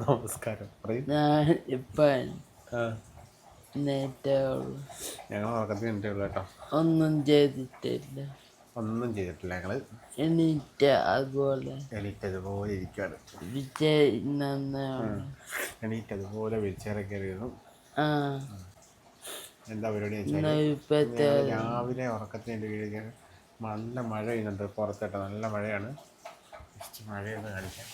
നമസ്കാരം. ഞാൻ ഇപ്പം ഞങ്ങൾ ഉറക്കത്തിൽ കേട്ടോ. ഒന്നും ചെയ്തിട്ടില്ല. ഒന്നും ചെയ്തിട്ടില്ല ഞങ്ങൾ എണീറ്റ് അതുപോലെ. എണീറ്റതുപോലെ ഇരിക്കുകയാണ് വിജയ് എണീറ്റതുപോലെ എന്താ പരിപാടി രാവിലെ ഉറക്കത്തിന്റെ വീഴുക നല്ല മഴ പെയ്യുന്നുണ്ട് പുറത്തേട്ട്. നല്ല മഴയാണ്. മഴയൊന്ന് കാണിക്കാം.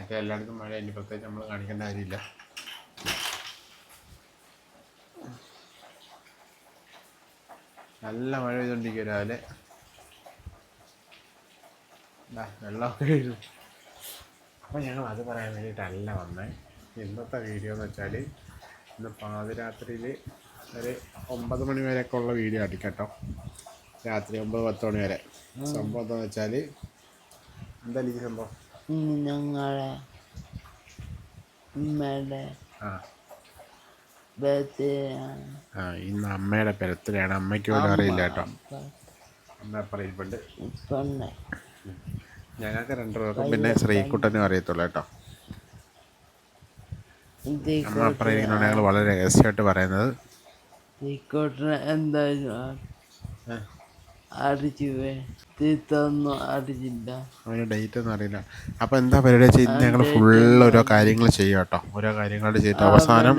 മറ്റേ എല്ലായിടത്തും മഴ ഇനി പ്രത്യേകിച്ച് നമ്മൾ കാണിക്കേണ്ട കാര്യമില്ല. നല്ല മഴ പെയ്തുകൊണ്ടിരിക്കുക രാവിലെ. വെള്ളമൊക്കെ വീഴും അപ്പോൾ ഞങ്ങൾ അത് പറയാൻ വേണ്ടിയിട്ടല്ല വന്നേ. ഇന്നത്തെ വീഡിയോ എന്ന് വെച്ചാൽ ഇന്ന് പാതിരാത്രിയിൽ ഒരു ഒമ്പത് മണി വരെയൊക്കെ ഉള്ള വീഡിയോ അടിക്കട്ടോ രാത്രി ഒമ്പത് പത്ത് മണി വരെ. സംഭവം എന്താണെന്ന് വെച്ചാൽ എന്താ ഈ സംഭവം? ഞങ്ങളെ ഉമ്മയുടെ ആ. ഇന്ന് അമ്മയുടെ പെരത്തിലാണ് അമ്മയ്ക്ക് പോലും അറിയില്ല കേട്ടോ. അമ്മ പറയുന്നുണ്ട് ഞങ്ങൾക്ക് രണ്ടു പേർക്കും പിന്നെ ശ്രീക്കുട്ടനും അറിയത്തുള്ളൂ കേട്ടോ. അമ്മ അപ്പുറം ഞങ്ങൾ വളരെ രഹസ്യമായിട്ട് പറയുന്നത്. എന്തായാലും അടിച്ചു തീർത്തൊന്നും അടിച്ചില്ല അവന് ഡേറ്റ് ഒന്നും അറിയില്ല. അപ്പോൾ എന്താ പരിപാടി ചെയ്ത് ഞങ്ങൾ ഫുള്ള് ഓരോ കാര്യങ്ങൾ ചെയ്യും കേട്ടോ. ഓരോ കാര്യങ്ങൾ ചെയ്തിട്ട് അവസാനം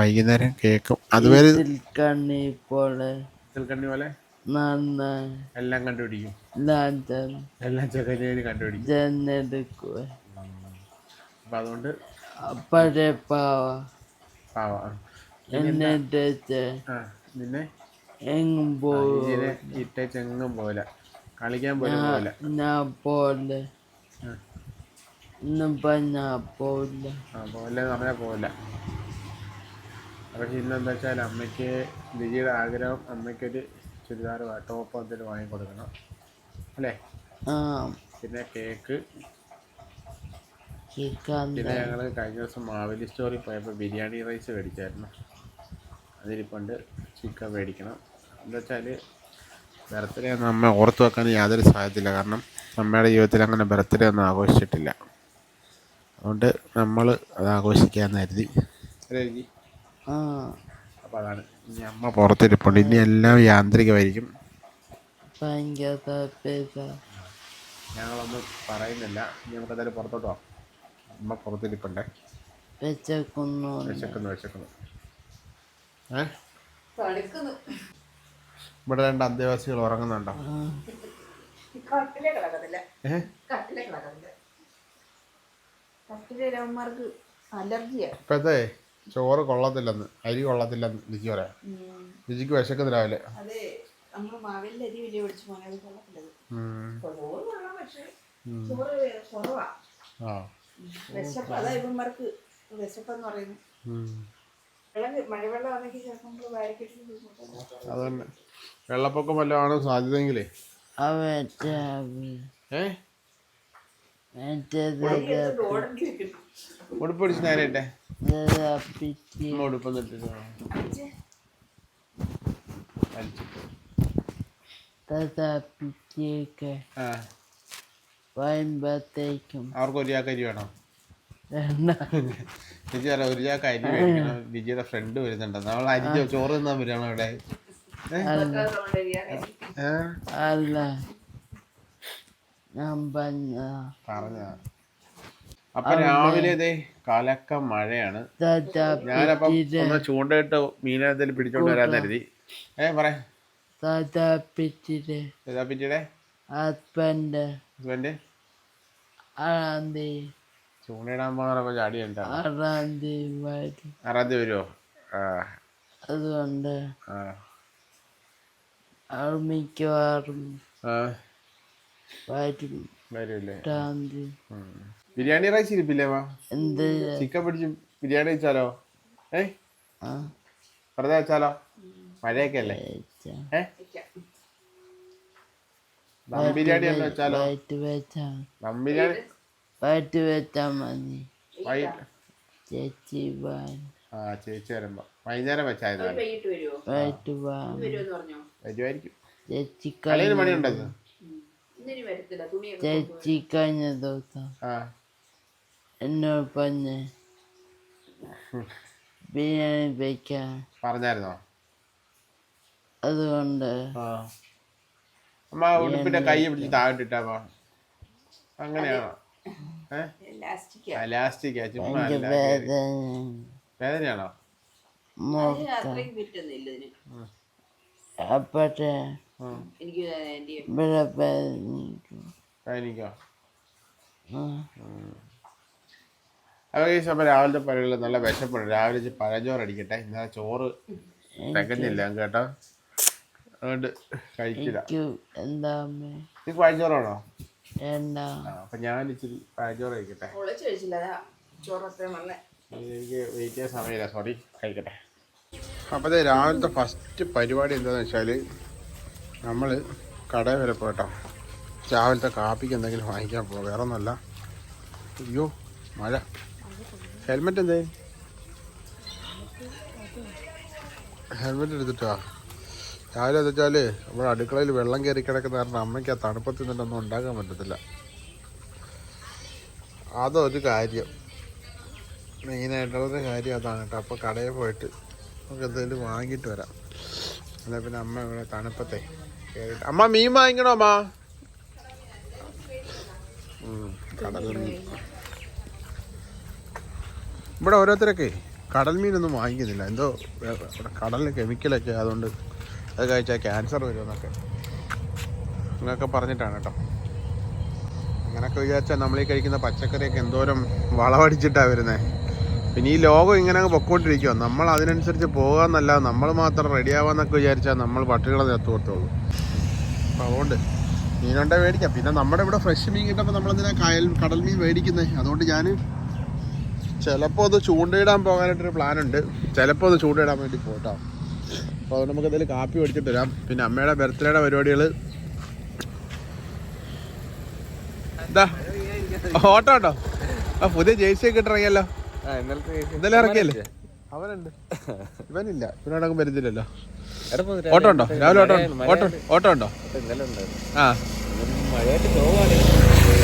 വൈകുന്നേരം കേക്കും. അതുവരെ കണ്ണി പോലെ. കണ്ണി പോലെ? നന്നായി എല്ലാം കണ്ടുപിടിക്കും. എല്ലാം കണ്ടുപിടിക്കും. ജനെടുക്കുക അപ്പം അതുകൊണ്ട് അപ്പഴേ പാവ. പാവ. എന്നെ നിന്നെ? എങ്ങും പോകും ഇതിനെ പോലെ കളിക്കാൻ പോലും പോലെ ഞാൻ പോലെ. ഇന്നിപ്പോ ആ. പോലെ നമ്മളെ പോലെ പക്ഷെ ഇന്നെന്താ വെച്ചാൽ അമ്മയ്ക്ക് ലിജിയുടെ ആഗ്രഹം അമ്മയ്ക്കൊരു ചുരിദാർ ടോപ്പ് എന്തെങ്കിലും വാങ്ങിക്കൊടുക്കണം അല്ലേ? പിന്നെ കേക്ക്. പിന്നെ ഞങ്ങൾ കഴിഞ്ഞ ദിവസം മാവേലി സ്റ്റോറിൽ പോയപ്പോൾ ബിരിയാണി റൈസ് മേടിച്ചായിരുന്നു. അതിരിപ്പുണ്ട് ചിക്കൻ മേടിക്കണം. എന്താ വെച്ചാൽ ബർത്ത്ഡേ ഒന്നും അമ്മ ഓർത്ത് വെക്കാൻ യാതൊരു സാധ്യതയില്ല. കാരണം അമ്മയുടെ ജീവിതത്തിൽ അങ്ങനെ ബർത്ത്ഡേ ഒന്നും ആഘോഷിച്ചിട്ടില്ല. അതുകൊണ്ട് നമ്മൾ അത് ആഘോഷിക്കാമെന്ന് കരുതി. കരുതി. ആ. അപ്പോൾ അതാണ്. ഇനി അമ്മ പുറത്തിരിപ്പുണ്ട്. ഇനി എല്ലാം യാന്ത്രികമായിരിക്കും. ഞങ്ങളൊന്നും പറയുന്നില്ല. ഇനി നമുക്ക് എന്തായാലും പുറത്തോട്ട് പോകാം അമ്മ പുറത്തിരിപ്പുണ്ടേ. വെച്ചേക്കുന്നു. വിശക്കുന്നു വിശക്കുന്നു ഏ? ഇവിടെ രണ്ട് അന്തേവാസികൾ ഉറങ്ങുന്നുണ്ടോ? ഇപ്പോഴത്തെ ചോറ് കൊള്ളത്തില്ലെന്ന് അരി കൊള്ളത്തില്ലെന്ന് ലിജി പറയാം. ലിജിക്ക് വിശക്കുന്ന രാവിലെ. ആ. വിശപ്പെന്ന് പറയുന്നു ഉം. വെള്ളം മഴവെള്ളം ആണെങ്കിൽ ചിലപ്പോൾ നമ്മൾ വാരിക്കെട്ടി അത് തന്നെ. വെള്ളപ്പൊക്കം വല്ലതാണ് ആണ് സാധ്യതയെങ്കിലേ? ഏ? ഉടുപ്പ് പിടിച്ച് നേരട്ടെ. വരുമ്പോഴത്തേക്കും. അവർക്ക് ഒരു ചാക്ക് അരി വേണം? ഒരു ചാക്ക് അരി മേടിക്കണം ലിജിയുടെ ഫ്രണ്ട് വരുന്നുണ്ട് നമ്മൾ അരി ചോറ് തിന്നാൻ വരികയാണോ ഇവിടെ. ഏ അല്ല. ഞാൻ പറഞ്ഞ പറഞ്ഞ അപ്പൊ രാവിലെ കലക്ക മഴയാണ്. ഞാനപ്പം ഒന്ന് ചൂണ്ടയിട്ട് മീനെ എന്തെങ്കിലും പിടിച്ചോണ്ട് വരാൻ കരുതി. ഏ പറയാപ്പിച്ചിടെ ഹസ്ബൻഡ്. ഹസ്ബൻഡ്? ആറാം തീയതി ചൂണ്ടയിടാൻ ചാടി ആറാം തീയതി ആറാം തീയതി വരുമോ ആ. അതുകൊണ്ട്. ആ. മിക്കവാറും ആ. വരും. വരുമല്ലേ ബിരിയാണി റൈസ് ഇരിപ്പില്ലേ വാ എന്ത്? ചിക്കൻ പിടിച്ച് ബിരിയാണി വെച്ചാലോ? ഏ ആ. വെറുതെ വെച്ചാലോ? മഴയൊക്കെ അല്ലേ? വെച്ചാ. ഏ? ദം ബിരിയാണി വെച്ചാലോ? ദം വെച്ചാ മതി. ചേച്ചി ആ ചേച്ചി വരുമ്പോ. വൈകുന്നേരം വെച്ചായിരുന്നു വരുമോ വരുമായിരിക്കും ചേച്ചി കളിയിൽ പണിയുണ്ടോ ഇത് ഇന്നിനി വരത്തില്ല തുണിയൊക്കെ ചേച്ചി കഴിഞ്ഞ ദിവസം. ആ. എന്നോട് പറഞ്ഞ് ബിരിയാണി വയ്ക്കാൻ പറഞ്ഞായിരുന്നോ? അതുകൊണ്ട് ആ. അമ്മ ഉടുപ്പിന്റെ കൈ പിടിച്ച് താഴെട്ടിട്ടാ അങ്ങനെയാണോ ഏ? ലാസ്റ്റിക്ക. ലാസ്റ്റിക്കാ. ചുമ്മാ എന്റെ അല്ല. വേദന വേദനയാണോ. മുഖം അത്രയും കിട്ടുന്നില്ല ഇതിന്. എന്റെ ഇവിടെ. അപ്പോൾ ഈ സമയം രാവിലത്തെ പരിപാടികൾ നല്ല വിശപ്പുണ്ട്. രാവിലെ പഴഞ്ചോറ് അടിക്കട്ടെ ഇന്നലെ ചോറ് തികഞ്ഞില്ല കേട്ടോ. അതുകൊണ്ട് കഴിക്കില്ല. എന്താ അമ്മേ? നീ പഴഞ്ചോറാണോ? അപ്പൊ ഞാൻ ഇച്ചിരി പഴഞ്ചോറ് കഴിക്കട്ടെ. എനിക്ക് വെയിറ്റ് ചെയ്യാൻ സമയമില്ല. സോറി കഴിക്കട്ടെ. അപ്പോൾ രാവിലത്തെ ഫസ്റ്റ് പരിപാടി എന്താണെന്ന് വെച്ചാൽ നമ്മൾ കടയിൽ വരെ പോയിട്ടോ. രാവിലത്തെ കാപ്പിക്ക് എന്തെങ്കിലും വാങ്ങിക്കാൻ പോകാം വേറെ ഒന്നുമല്ല അയ്യോ മഴ. ഹെൽമെറ്റ് എന്തേ? ഹെൽമെറ്റ് എടുത്തിട്ടാ? രാവിലെ എന്ന് വെച്ചാൽ നമ്മുടെ അടുക്കളയിൽ വെള്ളം കയറി കിടക്കുന്ന കാരണം അമ്മയ്ക്ക് ആ തണുപ്പത്തിൽ നിന്നൊന്നും ഉണ്ടാക്കാൻ പറ്റത്തില്ല. അതൊരു കാര്യം. മെയിനായിട്ടുള്ളൊരു കാര്യം അതാണ് കേട്ടോ. അപ്പോൾ കടയിൽ പോയിട്ട് നമുക്ക് എന്തെങ്കിലും വാങ്ങിയിട്ട് വരാം. അല്ല പിന്നെ അമ്മ ഇവിടെ തണുപ്പത്തെ അമ്മ മീൻ വാങ്ങിക്കണോ അമ്മ? കടൽ മീൻ. ഇവിടെ ഓരോരുത്തരൊക്കെ കടൽ മീനൊന്നും വാങ്ങിക്കുന്നില്ല. എന്തോ ഇവിടെ കടലിൽ കെമിക്കലൊക്കെ അതുകൊണ്ട് അത് കഴിച്ചാൽ ക്യാൻസർ വരുമെന്നൊക്കെ അങ്ങനെയൊക്കെ പറഞ്ഞിട്ടാണ് കേട്ടോ. അങ്ങനെയൊക്കെ വിചാരിച്ചാൽ നമ്മൾ ഈ കഴിക്കുന്ന പച്ചക്കറിയൊക്കെ എന്തോരം വളമടിച്ചിട്ടാണ് വരുന്നത് പിന്നെ ഈ ലോകം ഇങ്ങനെ അങ്ങ് പൊക്കോണ്ടിരിക്കുക നമ്മൾ അതിനനുസരിച്ച് പോകാന്നല്ല നമ്മൾ മാത്രം റെഡി ആവാന്നൊക്കെ വിചാരിച്ചാൽ നമ്മൾ പട്ടികളെ ചേർത്ത് കൊടുത്തോളൂ. അപ്പോൾ അതുകൊണ്ട് മീനുണ്ടെ മേടിക്കാം. പിന്നെ നമ്മുടെ ഇവിടെ ഫ്രഷ് മീൻ കിട്ടുമ്പോൾ നമ്മളെന്തിനാ കയൽ കടൽ മീൻ മേടിക്കുന്നത് അതുകൊണ്ട് ഞാൻ ചിലപ്പോൾ ഒന്ന് ചൂണ്ടയിടാൻ പോകാനായിട്ടൊരു പ്ലാൻ ഉണ്ട് ചിലപ്പോൾ ഒന്ന് ചൂണ്ടയിടാൻ വേണ്ടി പോട്ടോ. അപ്പോൾ അതുകൊണ്ട് നമുക്ക് എന്തെങ്കിലും കാപ്പി മേടിച്ചിട്ട് വരാം പിന്നെ അമ്മയുടെ ബർത്ത്ഡേയുടെ പരിപാടികൾ എന്താ? ഓട്ടോ ഉണ്ടോ? ആ പുതിയ ജേഴ്സി ഒക്കെ ഇട്ടിറങ്ങിയല്ലോ. ഇന്നലെ ഇറക്കിയല്ലേ? അവനുണ്ട്. ഇവനില്ല. ഇവനോടൊക്കെ വരുന്നില്ലല്ലോ. ഓട്ടോ ഉണ്ടോ? രാവിലെ ഓട്ടോ? ഓട്ടോ ഓട്ടോ ഉണ്ടോ? ആ.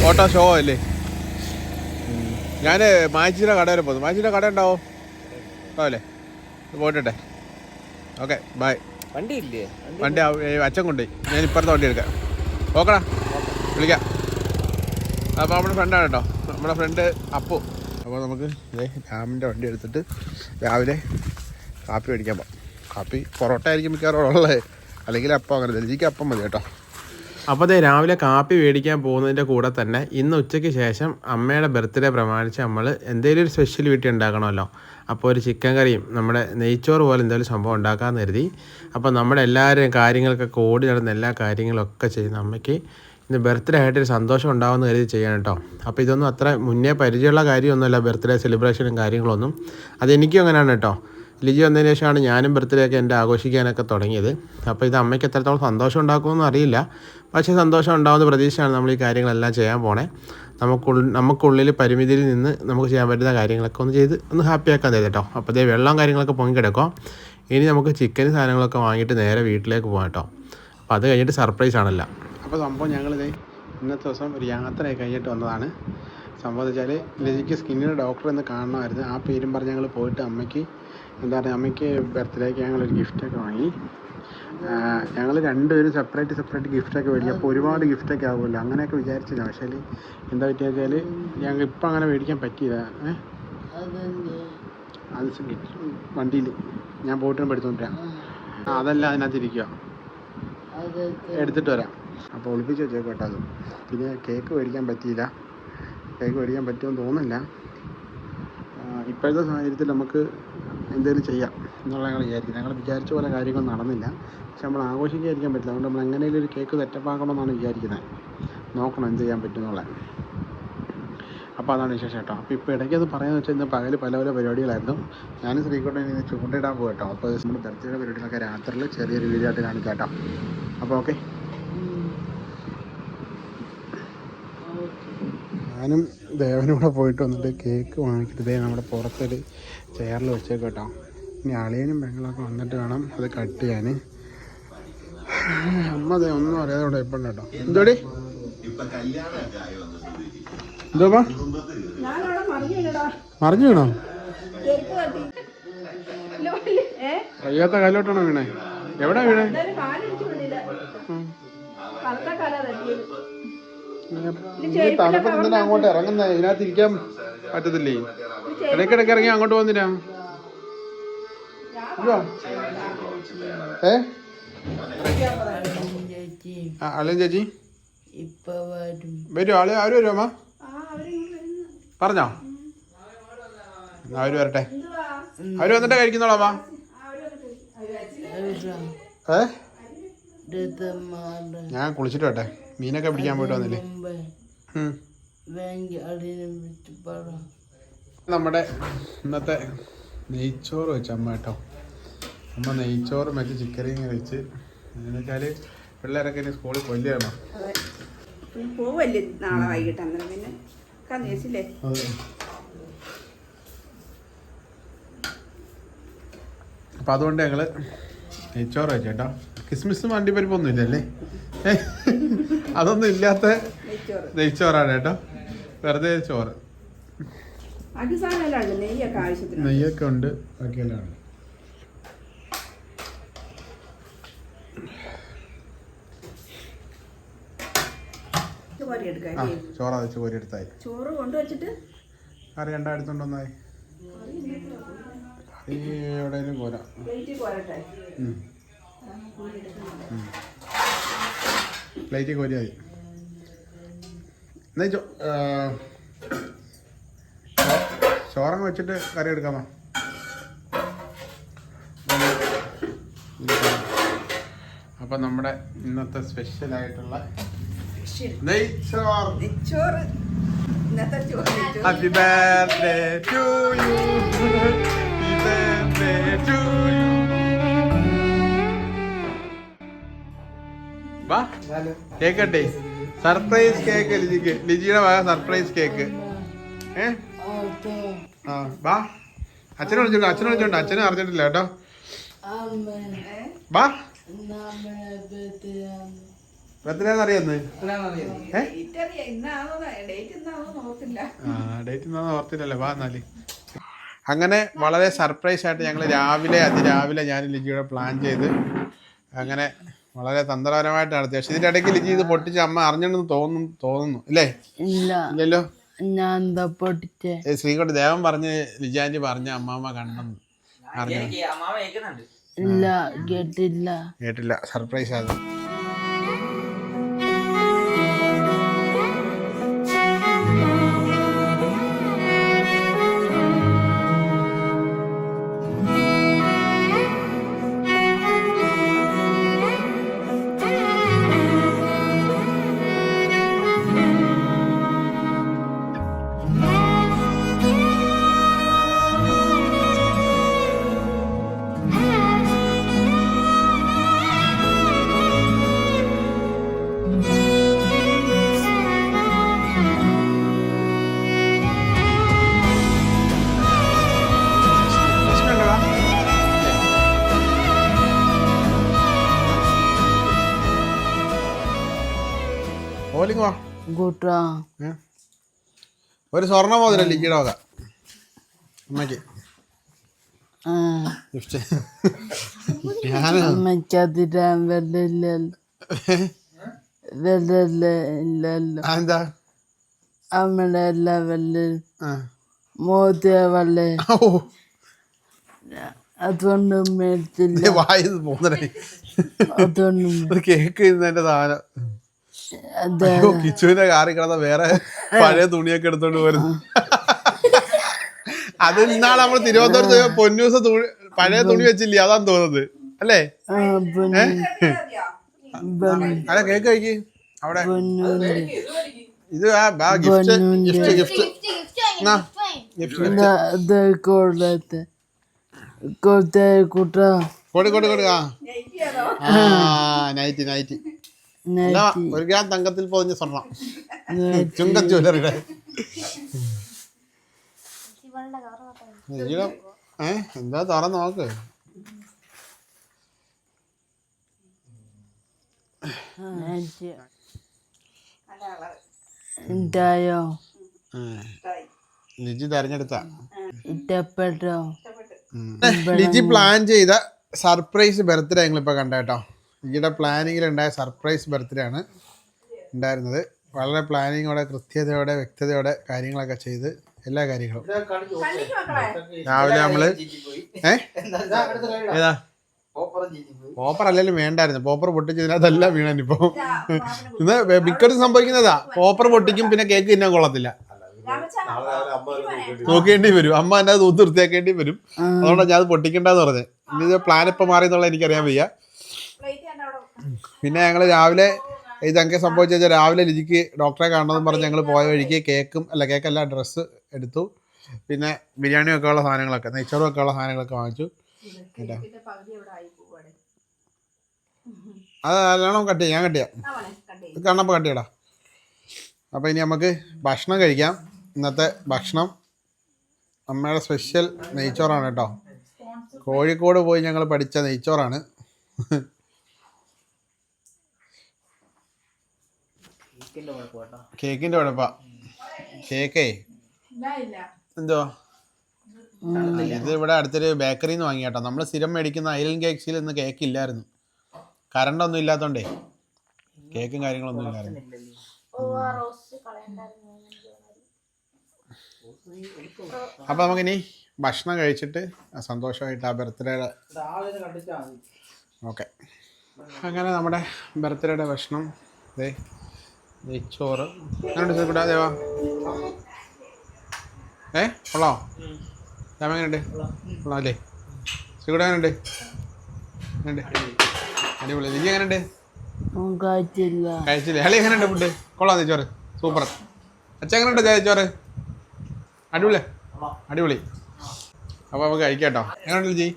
ഓട്ടോ ഷോ അല്ലേ? ഞാൻ മാച്ചിയുടെ കട വരെ പോകുന്നു മാച്ചിയുടെ കട ഉണ്ടാവോ? അല്ലേ പോയിട്ടെ. ഓക്കെ ബൈ വണ്ടി ഇല്ലേ വണ്ടി അച്ഛൻ കൊണ്ടുപോയി. ഞാൻ ഇപ്പുറത്തെ വണ്ടി എടുക്കാം. ഓക്കടാ. വിളിക്കാം. അപ്പോൾ നമ്മുടെ ഫ്രണ്ടാണ് കേട്ടോ. നമ്മുടെ ഫ്രണ്ട് അപ്പു. അപ്പോൾ നമുക്ക് ഇതേ രാമിന്റെ വണ്ടി എടുത്തിട്ട് രാവിലെ കാപ്പി മേടിക്കാൻ പോകാം കാപ്പി പൊറോട്ട ആയിരിക്കും മിക്കവാറും ഉള്ളത്. അല്ലെങ്കിൽ അപ്പം അങ്ങനെ ദൽജിക്ക് അപ്പം മതി കേട്ടോ. അപ്പോൾ അതെ രാവിലെ കാപ്പി മേടിക്കാൻ പോകുന്നതിന്റെ കൂടെ തന്നെ ഇന്ന് ഉച്ചയ്ക്ക് ശേഷം അമ്മയുടെ ബർത്ത്ഡേ പ്രമാണിച്ച് നമ്മൾ എന്തെങ്കിലും ഒരു സ്പെഷ്യൽ വീട്ടിൽ ഉണ്ടാക്കണമല്ലോ. അപ്പോൾ ഒരു ചിക്കൻ കറിയും നമ്മുടെ നെയ്ച്ചോറ് പോലെ എന്തെങ്കിലും സംഭവം ഉണ്ടാക്കാമെന്ന് കരുതി. അപ്പോൾ നമ്മുടെ എല്ലാവരും കാര്യങ്ങൾക്കൊക്കെ ഓടി നടന്ന എല്ലാ കാര്യങ്ങളൊക്കെ ചെയ്യുന്ന അമ്മയ്ക്ക് ബർത്ത്ഡേ ആയിട്ട് ഒരു സന്തോഷം ഉണ്ടാവുമെന്ന് കരുതി ചെയ്യണം കേട്ടോ. അപ്പോൾ ഇതൊന്നും അത്ര മുന്നേ പരിചയമുള്ള കാര്യമൊന്നുമല്ല ബർത്ത്ഡേ സെലിബ്രേഷനും കാര്യങ്ങളൊന്നും. അതെനിക്കും അങ്ങനെയാണ് കേട്ടോ. ലിജി വന്നതിന് ശേഷമാണ് ഞാനും ബർത്ത്ഡേ ഒക്കെ എന്റെ ആഘോഷിക്കാനൊക്കെ തുടങ്ങിയത്. അപ്പോൾ ഇത് അമ്മയ്ക്ക് എത്രത്തോളം സന്തോഷം ഉണ്ടാക്കുമെന്ന് അറിയില്ല. പക്ഷേ സന്തോഷം ഉണ്ടാകുന്ന പ്രതീക്ഷയാണ് നമ്മൾ ഈ കാര്യങ്ങളെല്ലാം ചെയ്യാൻ പോണേ. നമുക്കുള്ളിൽ നമുക്കുള്ളിൽ പരിമിതിയിൽ നിന്ന് നമുക്ക് ചെയ്യാൻ പറ്റുന്ന കാര്യങ്ങളൊക്കെ ഒന്ന് ചെയ്ത് ഒന്ന് ഹാപ്പി ആക്കാൻ തരും കേട്ടോ. അപ്പോൾ ഇതേ വെള്ളം കാര്യങ്ങളൊക്കെ പൊങ്ങിക്കിടക്കും ഇനി നമുക്ക് ചിക്കൻ സാധനങ്ങളൊക്കെ വാങ്ങിയിട്ട് നേരെ വീട്ടിലേക്ക് പോകാം കേട്ടോ. അപ്പോൾ അത് കഴിഞ്ഞിട്ട് സർപ്രൈസ് ആണല്ലോ. അപ്പോൾ സംഭവം ഞങ്ങളിത് ഇന്നത്തെ ദിവസം ഒരു യാത്രയൊക്കെ കഴിഞ്ഞിട്ട് വന്നതാണ്. സംഭവം എന്ന് വെച്ചാൽ ലജിക്ക് സ്കിന്നിന്റെ ഡോക്ടറെ ഒന്ന് കാണണമായിരുന്നു. ആ പേരും പറഞ്ഞ് ഞങ്ങൾ പോയിട്ട് അമ്മയ്ക്ക് എന്താ പറയുക അമ്മയ്ക്ക് ബർത്ത്ഡേക്ക് ഞങ്ങളൊരു ഗിഫ്റ്റൊക്കെ വാങ്ങി. ഞങ്ങൾ രണ്ടുപേരും സെപ്പറേറ്റ് സെപ്പറേറ്റ് ഗിഫ്റ്റൊക്കെ മേടിക്കും അപ്പോൾ ഒരുപാട് ഗിഫ്റ്റൊക്കെ ആകുമല്ലോ അങ്ങനെയൊക്കെ വിചാരിച്ചില്ല പക്ഷേ എന്താ പറ്റിയെന്ന് വെച്ചാൽ ഞങ്ങൾ ഇപ്പം അങ്ങനെ മേടിക്കാൻ പറ്റിയില്ല. അത് വണ്ടിയിൽ ഞാൻ ബോട്ടിനും പഠിച്ചുകൊണ്ടിരാം അതല്ല അതിനകത്തിരിക്കുക എടുത്തിട്ട് വരാം. അപ്പോൾ ഒളിപ്പിച്ച് വെച്ചേക്കും കേട്ടോ അത്. പിന്നെ കേക്ക് മേടിക്കാൻ പറ്റിയില്ല. കേക്ക് മേടിക്കാൻ പറ്റുമെന്ന് തോന്നുന്നില്ല. ഇപ്പോഴത്തെ സാഹചര്യത്തിൽ നമുക്ക് എന്തെങ്കിലും ചെയ്യാം എന്നുള്ള ഞങ്ങൾ വിചാരിക്കുന്നത് ഞങ്ങൾ വിചാരിച്ച പോലെ കാര്യങ്ങൾ നടന്നില്ല. പക്ഷെ നമ്മൾ ആഘോഷിക്കാതിരിക്കാൻ പറ്റില്ല. അതുകൊണ്ട് നമ്മൾ എങ്ങനെയും ഒരു കേക്ക് സെറ്റപ്പ് ആക്കണമെന്നാണ് വിചാരിക്കുന്നത്. നോക്കണം എന്ത് ചെയ്യാൻ പറ്റുമെന്നുള്ളത് അപ്പോൾ അതാണ് വിശേഷം കേട്ടോ. അപ്പോൾ ഇപ്പോൾ ഇടയ്ക്ക് അത് പറയുന്നത് വെച്ചാൽ ഇന്ന് പകൽ പല പല പരിപാടികളായിരുന്നു. ഞാനും ശ്രീകോട്ടൻ ഇന്ന് ചൂണ്ടിടാൻ പോകും അപ്പോൾ നമ്മൾ ബർത്ത്ഡേയുടെ പരിപാടികളൊക്കെ രാത്രിയിൽ ചെറിയൊരു വീഡിയോ ആയിട്ട് കാണിക്കാം കേട്ടോ. അപ്പോൾ ഓക്കെ. ഞാനും ദേവനും കൂടെ പോയിട്ട് വന്നിട്ട് കേക്ക് വാങ്ങിച്ചിട്ട് ദേ നമ്മുടെ പുറത്തൊരു ചെയറിൽ വെച്ചേക്ക് കേട്ടോ. ഇനി അളിയനും പെങ്ങളൊക്കെ വന്നിട്ട് വേണം അത് കട്ട് ചെയ്യാൻ അമ്മ അതെ ഒന്നും അറിയാതെ ഇവിടെ ഇപ്പം കേട്ടോ. എന്തോടി? എന്തോപ്പാ ഞാനവിടെ മറിഞ്ഞില്ലടാ. മറിഞ്ഞു വീണോ അയ്യാത്ത കാലോട്ടാണോ വീണേ? എവിടെ വീണേ? എന്തായാലും കാലിടിച്ച് വീണില്ല കറുത്ത കാല തണുപ്പ് എന്തിനാ അങ്ങോട്ട് ഇറങ്ങുന്ന ഇതിനകത്ത് ഇരിക്കാൻ പറ്റത്തില്ലേ ഇടയ്ക്കിടയ്ക്ക് ഇറങ്ങി അങ്ങോട്ട് പോകുന്നില്ല ഏ? അളിയൻ ചേച്ചി? വരും. ആളെ ആരും വരുമോ അമ്മ ആ അവരിങ്ങനെ വരുന്നു പറഞ്ഞോ. അവർ വരട്ടെ. അവർ വന്നിട്ട് കഴിക്കുന്നോളാം ഏ? ഞാൻ കുളിച്ചിട്ട് വട്ടെ മീനൊക്കെ പിടിക്കാൻ പോയിട്ട് വന്നില്ലേ? നമ്മുടെ ഇന്നത്തെ നെയ്ച്ചോറ് വെച്ച അമ്മ കേട്ടോ. അമ്മ നെയ്ച്ചോറും വെച്ച് ചിക്കറിയും വെച്ച്. എന്ന് വെച്ചാൽ പിള്ളേരൊക്കെ ഇനി സ്കൂളിൽ കൊല്ലുകയാണ് പോവല്ലേ നാളെ വൈകിട്ട് അന്നേരം പിന്നെ? കന്നേച്ചില്ലേ അപ്പം അതുകൊണ്ട് ഞങ്ങൾ നെയ്ച്ചോറ് ചേട്ടാ കിസ്മിസും അണ്ടിപ്പരിപ്പൊന്നും ഇല്ലല്ലേ അതൊന്നും ഇല്ലാത്ത നെയ്ച്ചോറ്. നെയ്ച്ചോറാണ് കേട്ടോ. വെറുതെ ചോറ്. നെയ്യൊക്കെ ഉണ്ട് ബാക്കിയെല്ലാം ഉണ്ട്. കോരി എടുക്കാം ആ അല്ലേ? ചോറ് വെച്ച് കോരി എടുത്തായി ചോറ് കൊണ്ടുവച്ചിട്ട് കറി രണ്ടായിരത്തോണ്ടൊന്നായി കറി എവിടെയും പോരാ. പ്ലേറ്റ് മതി എന്നാ ചോറങ്ങ് വെച്ചിട്ട് കറി എടുക്കാമോ? അപ്പം നമ്മുടെ ഇന്നത്തെ സ്പെഷ്യലായിട്ടുള്ള നെയ്ച്ചോറ് ഇന്നത്തെ ചോറ് നെയ്ച്ചോറ്. Happy birthday to you happy birthday to you വാ. കേക്ക് കട്ടെ സർപ്രൈസ് കേക്ക് ലിജിക്ക് ലിജിയുടെ വക സർപ്രൈസ് കേക്ക് ഏ? ആ വാ. അച്ഛനെ വിളിച്ചോണ്ട് അച്ഛനെ വിളിച്ചോണ്ട് അച്ഛനെ അറിഞ്ഞിട്ടില്ല കേട്ടോ. വാ. അറിയാന്ന് ഡേറ്റ് ഓർത്തില്ലല്ലോ? വാ എന്നാൽ. അങ്ങനെ വളരെ സർപ്രൈസ് ആയിട്ട് ഞങ്ങൾ രാവിലെ അതിരാവിലെ ഞാൻ ലിജിയുടെ പ്ലാൻ ചെയ്ത് അങ്ങനെ വളരെ തന്ത്രപരമായിട്ട് നടത്തി. പക്ഷെ ഇതിന്റെ ഇടയ്ക്ക് ലിജി ഇത് പൊട്ടിച്ച് അമ്മ അറിഞ്ഞെന്ന് തോന്നുന്നു തോന്നുന്നു. ഇല്ലേ? ഇല്ല. ഇല്ലല്ലോ? ഞാൻ എന്താ പൊട്ടിച്ചേ? ശ്രീകോട്ട് ദേവൻ പറഞ്ഞ് ലിജാന്റി പറഞ്ഞ അമ്മാമ്മ കണ്ടെന്ന് അറിഞ്ഞു ഇല്ല കേട്ടില്ല. കേട്ടില്ല. സർപ്രൈസ് അത് കൂട്ടാ ഒരു സ്വർണ മോതിരം വക അമ്മയ്ക്ക്. അമ്മയ്ക്കതിരാൻ വല്ലില്ല ഇല്ലല്ലോ. ആ, എന്താ? അമ്മയുടെ എല്ലാ വല്ല ആ. മോതിയ വല്ലേ ഓ അതുകൊണ്ട് മേടിച്ചില്ല. വായത് പോകുന്നേ അതുകൊണ്ട് കേക്ക് ഇന്നതിന്റെ സാധനം. കിച്ചുവിന്റെ കാറി കിടന്ന വേറെ പഴയ തുണിയൊക്കെ എടുത്തോണ്ട് വരുന്നു അത് ഇന്നാൾ നമ്മൾ തിരുവനന്തപുരത്ത് പൊന്നൂസ തുണി പഴയ തുണി വെച്ചില്ലേ അതാണ് തോന്നുന്നത്. അല്ലേ? അല്ല കേക്ക് കഴിക്ക്. അവിടെ. ഇത് ആ ഗിഫ്റ്റ് ഗിഫ്റ്റ് ഗിഫ്റ്റ്. ഗിഫ്റ്റ് കൊടുത്ത്? കൂട്ടാ. കൊടു കൊടു കൊടു ആ. നൈറ്റ് നൈറ്റ് ഒരു ഗ്രാം തങ്കത്തിൽ പൊതിഞ്ഞ സ്വർണം. ചുങ്ക ജ്വല്ലറിയുടെ ഏ എന്താ തറ നോക്ക്. എന്തായോ ലിജി തെരഞ്ഞെടുത്ത. ലിജി പ്ലാൻ ചെയ്ത സർപ്രൈസ് ബർത്ത്ഡേ ഞങ്ങളിപ്പോ കണ്ട കേട്ടോ പ്ലാനിങ്ങിലുണ്ടായ പ്ലാനിങ്ങിൽ ഉണ്ടായ സർപ്രൈസ് ബർത്ത്ഡേ ആണ് ഉണ്ടായിരുന്നത്. വളരെ പ്ലാനിങ്ങോടെ കൃത്യതയോടെ വ്യക്തതയോടെ കാര്യങ്ങളൊക്കെ ചെയ്ത് എല്ലാ കാര്യങ്ങളും. രാവിലെ നമ്മൾ ഏതാ? പോപ്പർ അല്ലെങ്കിലും വേണ്ടായിരുന്നു. പോപ്പർ പൊട്ടിച്ചതിനകത്തല്ല വീണനിപ്പോ. ഇന്ന് മിക്കതും സംഭവിക്കുന്നതാ. പോപ്പർ പൊട്ടിക്കും പിന്നെ കേക്ക് തിന്നാൻ കൊള്ളത്തില്ല. നോക്കേണ്ടി വരും. അമ്മ എന്നെ അത് തൂത്ത് വൃത്തിയാക്കേണ്ടി വരും. അതുകൊണ്ടാണ് ഞാൻ അത് പൊട്ടിക്കണ്ടെന്ന് പറഞ്ഞത്. ഇനി ഇത് പ്ലാൻ ഇപ്പൊ മാറി എന്നുള്ള എനിക്കറിയാൻ വയ്യ. പിന്നെ ഞങ്ങൾ രാവിലെ ഇതൊക്കെ സംഭവിച്ചു വെച്ചാൽ രാവിലെ ലിജിക്ക് ഡോക്ടറെ കാണണമെന്ന് പറഞ്ഞ് ഞങ്ങൾ പോയ വഴിക്ക് കേക്കും അല്ല കേക്കല്ല ഡ്രസ്സ് എടുത്തു. പിന്നെ ബിരിയാണി ഒക്കെ ഉള്ള സാധനങ്ങളൊക്കെ നെയ്ച്ചോറും ഒക്കെ ഉള്ള സാധനങ്ങളൊക്കെ വാങ്ങിച്ചു. അത് നല്ലോണം കട്ട് ചെയ്യാം ഞാൻ കട്ട് ചെയ്യാം. കണ്ണപ്പോൾ കട്ട് ചെയ്യടാ. അപ്പോൾ ഇനി നമുക്ക് ഭക്ഷണം കഴിക്കാം. ഇന്നത്തെ ഭക്ഷണം അമ്മയുടെ സ്പെഷ്യൽ നെയ്ച്ചോറാണ് കേട്ടോ. കോഴിക്കോട് പോയി ഞങ്ങൾ പഠിച്ച നെയ്ച്ചോറാണ്. കേക്കിന്റെ കുഴപ്പാ കേക്കേ? എന്തോ? ഇത് ഇവിടെ അടുത്തൊരു ബേക്കറിയിൽ നിന്ന് വാങ്ങി കേട്ടോ നമ്മൾ സ്ഥിരം മേടിക്കുന്ന ഐലൻ കേക്സിൽ ഇന്ന് കേക്ക് ഇല്ലായിരുന്നു. കറണ്ട് ഒന്നും ഇല്ലാത്തോണ്ടേ. കേക്കും കാര്യങ്ങളൊന്നും ഇല്ലായിരുന്നു. അപ്പൊ നമുക്കിനി ഭക്ഷണം കഴിച്ചിട്ട് സന്തോഷമായിട്ട് ആ ബർത്ത്ഡേയുടെ ഓക്കെ. അങ്ങനെ നമ്മുടെ ബർത്ത്ഡേയുടെ ഭക്ഷണം ദേ നെയ്ച്ചോറ്. എങ്ങനെയുണ്ട് സുഖൂട്ടാ ദേവാ ഏ? കൊള്ളാമോ രാമ എങ്ങനെയുണ്ട്? കൊള്ളാം അല്ലേ സുഖൂട്ട എങ്ങനെയുണ്ട്? എങ്ങനെയുണ്ട്? അടിപൊളി. നീ എങ്ങനെയുണ്ട്? കഴിച്ചില്ല കഴിച്ചില്ലേ അളി എങ്ങനെയുണ്ട് ഫുഡ് കൊള്ളാം നെയ്ച്ചോറ്. സൂപ്പർ. അച്ഛൻ എങ്ങനെയുണ്ട് നെയ്ച്ചോറ്? അടിപൊളി. അടിപൊളി. അപ്പോൾ നമുക്ക് കഴിക്കാം കേട്ടോ എങ്ങനെയുണ്ട് ജി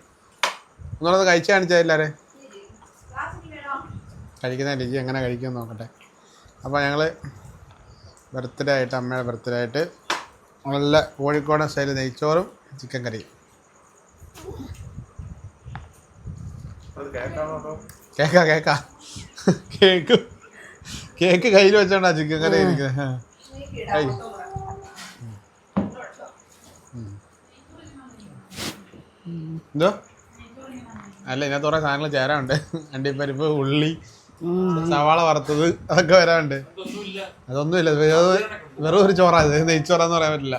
ഒന്നുള്ളത് കഴിച്ചു കാണിച്ചാൽ എല്ലാവരെയും കഴിക്കുന്ന ലിജി എങ്ങനെ കഴിക്കുമെന്ന് നോക്കട്ടെ. അപ്പോൾ ഞങ്ങൾ ബർത്ത്ഡേ ആയിട്ട് അമ്മയുടെ ബർത്ത്ഡേ ആയിട്ട് നല്ല കോഴിക്കോടൻ സ്റ്റൈൽ നെയ്ച്ചോറും ചിക്കൻ കറിയും. കേക്കാ കേക്കാ. കേക്ക് കേക്ക് കയ്യിൽ വെച്ചോണ്ടാ ചിക്കൻ കറി ഇരിക്കുന്നത്. എന്തോ? അല്ല ഇതിനകത്ത് കുറേ സാധനങ്ങൾ ചേരാനുണ്ട്. അണ്ടിപ്പരിപ്പ് ഉള്ളി സവാള വറുത്തത് അതൊക്കെ വരാണ്ട് അതൊന്നുമില്ല. വെറും ഒരു ചോറാ. ഇത് നെയ്ച്ചോറാന്ന് പറയാൻ പറ്റില്ല.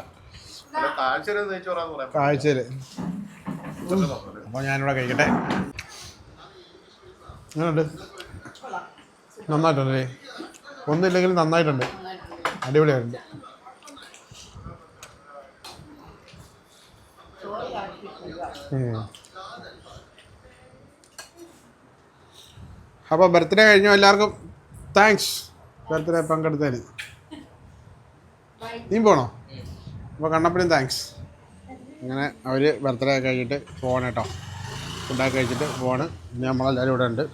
കാഴ്ചയിൽ അപ്പൊ ഞാനിവിടെ കഴിക്കട്ടെ. നന്നായിട്ടുണ്ടല്ലേ ഒന്നുമില്ലെങ്കിൽ നന്നായിട്ടുണ്ട്. അടിപൊളിയായിട്ടുണ്ട്. ഉം. അപ്പോൾ ബർത്ത്ഡേ കഴിഞ്ഞു എല്ലാവർക്കും താങ്ക്സ് ബർത്ത്ഡേ പങ്കെടുത്തതിന്. നീ പോണോ? അപ്പോൾ കണ്ണപ്പനും താങ്ക്സ് അങ്ങനെ അവർ ബർത്ത്ഡേ കഴിഞ്ഞിട്ട് പോകണം കേട്ടോ. ഫുഡൊക്കെ കഴിച്ചിട്ട് പോകണം ഇനി നമ്മളെല്ലാവരും ഇവിടെ ഉണ്ട്.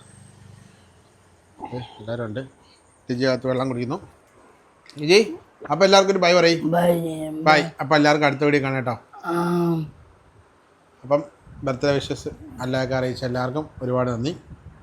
എല്ലാവരും ഉണ്ട്. ലിജി കാത്ത് വെള്ളം കുടിക്കുന്നു. ഇജി അപ്പോൾ എല്ലാവർക്കും ഒരു ബൈ പറയും. ബൈ അപ്പോൾ എല്ലാവർക്കും അടുത്ത വീഡിയോ കാണാം കേട്ടോ. അപ്പം ബർത്ത്ഡേ വിഷസ് എല്ലാവർക്കും അറിയിച്ച എല്ലാവർക്കും ഒരുപാട് നന്ദി.